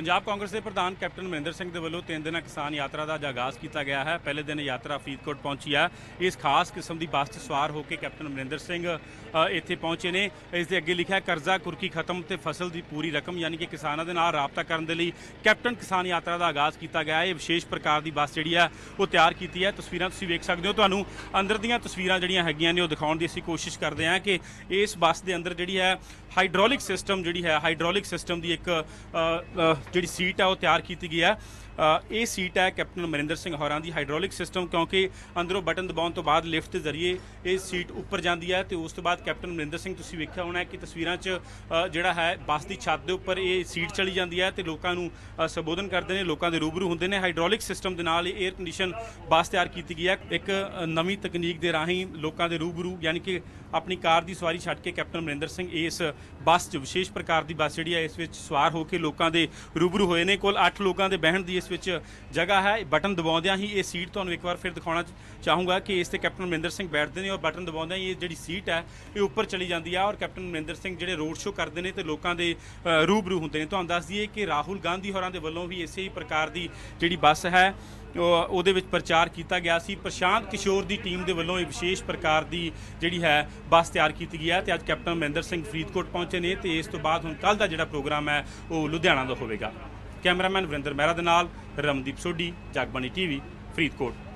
ਪੰਜਾਬ ਕਾਂਗਰਸ ਦੇ ਪ੍ਰਧਾਨ ਕੈਪਟਨ ਅਮਰਿੰਦਰ ਸਿੰਘ ਦੇ ਵੱਲੋਂ ਤਿੰਨ ਦਿਨਾਂ ਕਿਸਾਨ ਯਾਤਰਾ ਦਾ ਅੱਜ ਆਗਾਜ਼ ਕੀਤਾ ਗਿਆ ਹੈ। ਪਹਿਲੇ ਦਿਨ ਯਾਤਰਾ ਫਰੀਦਕੋਟ ਪਹੁੰਚੀ ਹੈ। ਇਸ ਖਾਸ ਕਿਸਮ ਦੀ ਬੱਸ 'ਚ ਸਵਾਰ ਹੋ ਕੇ ਕੈਪਟਨ ਅਮਰਿੰਦਰ ਸਿੰਘ ਇੱਥੇ ਪਹੁੰਚੇ ਨੇ। ਇਸ ਦੇ ਅੱਗੇ ਲਿਖਿਆ ਕਰਜ਼ਾ ਕੁਰਕੀ ਖਤਮ ਤੇ ਫਸਲ ਦੀ ਪੂਰੀ ਰਕਮ ਯਾਨੀ ਕਿ ਕਿਸਾਨਾਂ ਦੇ ਨਾਲ ਰਾਬਤਾ ਕਰਨ ਦੇ ਲਈ ਕੈਪਟਨ ਕਿਸਾਨ ਯਾਤਰਾ ਦਾ ਆਗਾਜ਼ ਕੀਤਾ ਗਿਆ ਹੈ। ਇਹ ਵਿਸ਼ੇਸ਼ ਪ੍ਰਕਾਰ ਦੀ ਬੱਸ ਜਿਹੜੀ ਹੈ, ਉਹ ਤਿਆਰ ਕੀਤੀ ਹੈ। ਤਸਵੀਰਾਂ ਤੁਸੀਂ ਵੇਖ ਸਕਦੇ ਹੋ। ਤੁਹਾਨੂੰ ਅੰਦਰ ਦੀਆਂ ਤਸਵੀਰਾਂ ਜਿਹੜੀਆਂ ਹੈਗੀਆਂ ਨੇ, ਉਹ ਦਿਖਾਉਣ ਦੀ ਅਸੀਂ ਕੋਸ਼ਿਸ਼ ਕਰਦੇ ਹਾਂ ਕਿ ਇਸ ਬੱਸ ਦੇ ਅੰਦਰ ਜਿਹੜੀ ਹੈ, ਹਾਈਡ੍ਰੋਲਿਕ ਸਿਸਟਮ ਜਿਹੜੀ ਹੈ, ਹਾਈਡ੍ਰੋਲਿਕ ਸਿਸਟਮ ਦੀ ਇੱਕ ਜਿਹੜੀ ਸੀਟ ਆ ਉਹ ਤਿਆਰ ਕੀਤੀ ਗਈ ਹੈ। ਇਹ ਸੀਟ ਹੈ ਕੈਪਟਨ ਅਮਰਿੰਦਰ ਸਿੰਘ ਹੋਰਾਂ ਦੀ ਹਾਈਡ੍ਰੋਲਿਕ ਸਿਸਟਮ, ਕਿਉਂਕਿ ਅੰਦਰੋਂ ਬਟਨ ਦਬਾਉਣ ਤੋਂ ਬਾਅਦ ਲਿਫਟ ਦੇ ਜ਼ਰੀਏ ਇਹ ਸੀਟ ਉੱਪਰ ਜਾਂਦੀ ਹੈ ਤੇ ਉਸ ਤੋਂ ਬਾਅਦ ਕੈਪਟਨ ਅਮਰਿੰਦਰ ਸਿੰਘ, ਤੁਸੀਂ ਵੇਖਿਆ ਹੋਣਾ ਕਿ ਤਸਵੀਰਾਂ 'ਚ ਜਿਹੜਾ ਹੈ ਬੱਸ ਦੀ ਛੱਤ ਦੇ ਉੱਪਰ ਇਹ ਸੀਟ ਚਲੀ ਜਾਂਦੀ ਹੈ ਤੇ ਲੋਕਾਂ ਨੂੰ ਸੰਬੋਧਨ ਕਰਦੇ ਨੇ, ਲੋਕਾਂ ਦੇ ਰੂਬਰੂ ਹੁੰਦੇ ਨੇ। ਹਾਈਡ੍ਰੋਲਿਕ ਸਿਸਟਮ ਦੇ ਨਾਲ 에ਅਰ ਕੰਡੀਸ਼ਨ ਬੱਸ ਤਿਆਰ ਕੀਤੀ ਗਈ ਹੈ। ਇੱਕ ਨਵੀਂ ਤਕਨੀਕ ਦੇ ਰਾਹੀਂ ਲੋਕਾਂ ਦੇ ਰੂਬਰੂ, ਯਾਨੀ ਕਿ ਆਪਣੀ ਕਾਰ ਦੀ ਸਵਾਰੀ ਛੱਡ ਕੇ ਕੈਪਟਨ ਅਮਰਿੰਦਰ ਸਿੰਘ ਇਸ ਬੱਸ 'ਚ ਵਿਸ਼ੇਸ਼ ਪ੍ਰਕਾਰ ਦੀ ਬੱਸ ਜਿਹੜੀ ਹੈ, ਇਸ ਵਿੱਚ ਸਵਾਰ ਹੋ ਕੇ ਲੋਕਾਂ ਦੇ ਰੂਬਰੂ ਹੋਏ ਨੇ। ਕੋਲ 8 ਲੋਕਾਂ ਦੇ ਬਹਿਣ ਦੀ ਇਸ ਵਿੱਚ ਜਗ੍ਹਾ ਹੈ। ਬਟਨ ਦਬਾਉਂਦਿਆਂ ਹੀ ਇਹ ਸੀਟ ਤੁਹਾਨੂੰ ਇੱਕ ਵਾਰ ਫਿਰ ਦਿਖਾਉਣਾ ਚਾਹੂੰਗਾ ਕਿ ਇਸ ਤੇ ਕੈਪਟਨ ਅਮਰਿੰਦਰ ਸਿੰਘ ਬੈਠਦੇ ਨੇ ਔਰ ਬਟਨ ਦਬਾਉਂਦਿਆਂ ਹੀ ਇਹ ਜਿਹੜੀ ਸੀਟ ਹੈ, ਇਹ ਉੱਪਰ ਚਲੀ ਜਾਂਦੀ ਹੈ ਔਰ ਕੈਪਟਨ ਅਮਰਿੰਦਰ ਸਿੰਘ ਜਿਹੜੇ ਰੋਡ ਸ਼ੋਅ ਕਰਦੇ ਨੇ ਤੇ ਲੋਕਾਂ ਦੇ ਰੂਬਰੂ ਹੁੰਦੇ ਨੇ। ਤੁਹਾਨੂੰ ਦੱਸ ਦਈਏ ਕਿ ਰਾਹੁਲ ਗਾਂਧੀ ਹੋਰਾਂ ਦੇ ਵੱਲੋਂ ਵੀ ਇਸੇ ਹੀ ਪ੍ਰਕਾਰ ਦੀ ਜਿਹੜੀ ਬੱਸ ਹੈ ਉਹਦੇ ਵਿੱਚ ਪ੍ਰਚਾਰ ਕੀਤਾ ਗਿਆ ਸੀ। ਪ੍ਰਸ਼ਾਂਤ ਕਿਸ਼ੋਰ ਦੀ ਟੀਮ ਦੇ ਵੱਲੋਂ ਇਹ ਵਿਸ਼ੇਸ਼ ਪ੍ਰਕਾਰ ਦੀ ਜਿਹੜੀ ਹੈ, ਬੱਸ ਤਿਆਰ ਕੀਤੀ ਗਈ ਹੈ ਤੇ ਅੱਜ ਕੈਪਟਨ ਅਮਰਿੰਦਰ ਸਿੰਘ ਫਰੀਦਕੋਟ ਪਹੁੰਚੇ ਨੇ ਤੇ ਇਸ ਤੋਂ ਬਾਅਦ ਹੁਣ ਕੱਲ ਦਾ ਜਿਹੜਾ ਪ੍ਰੋਗਰਾਮ ਹੈ, ਉਹ ਲੁਧਿਆਣਾ ਦਾ ਹੋਵੇਗਾ। ਕੈਮਰਾਮੈਨ ਵਰਿੰਦਰ ਮਹਿਰਾ ਦੇ ਨਾਲ ਰਮਦੀਪ ਸੋਢੀ, ਜਗਬਾਣੀ ਟੀਵੀ, ਫਰੀਦਕੋਟ।